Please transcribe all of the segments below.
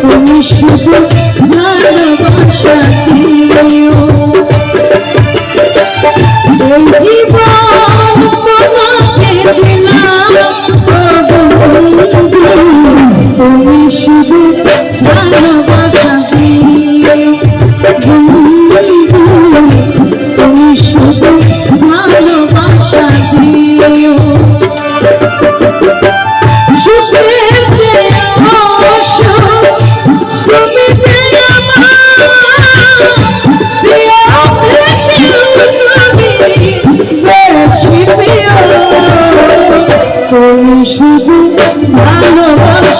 তুমি শুধু ভালোবাসা দিও জীবন তোমাকে দিলাম তুমি শুধু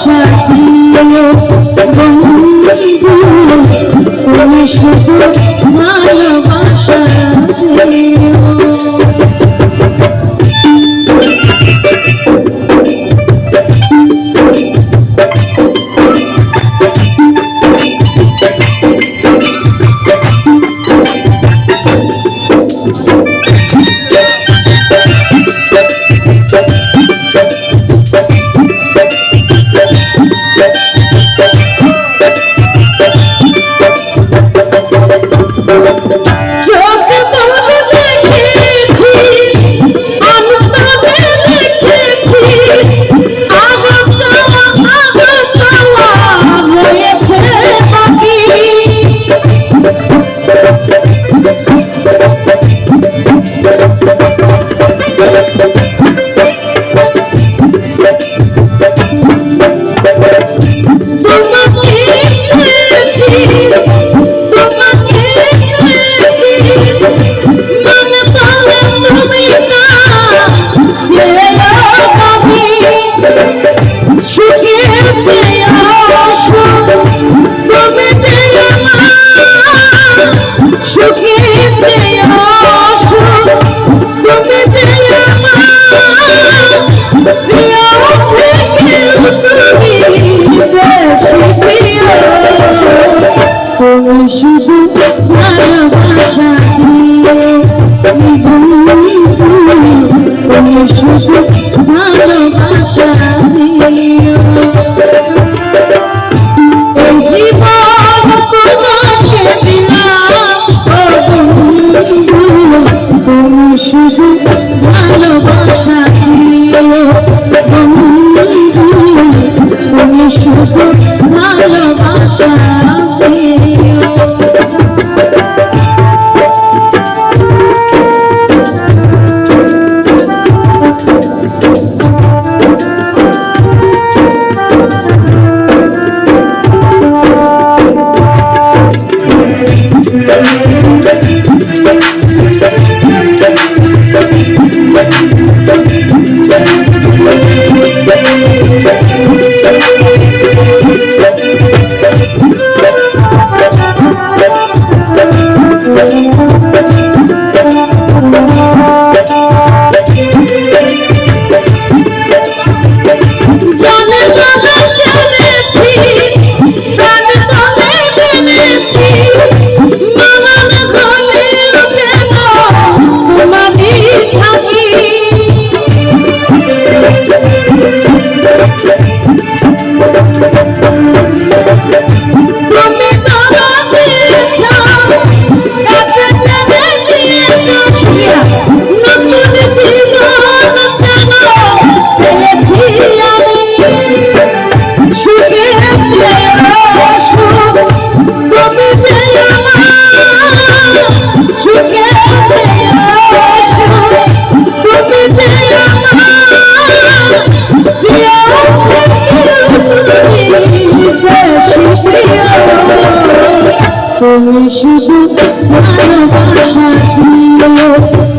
Krishna But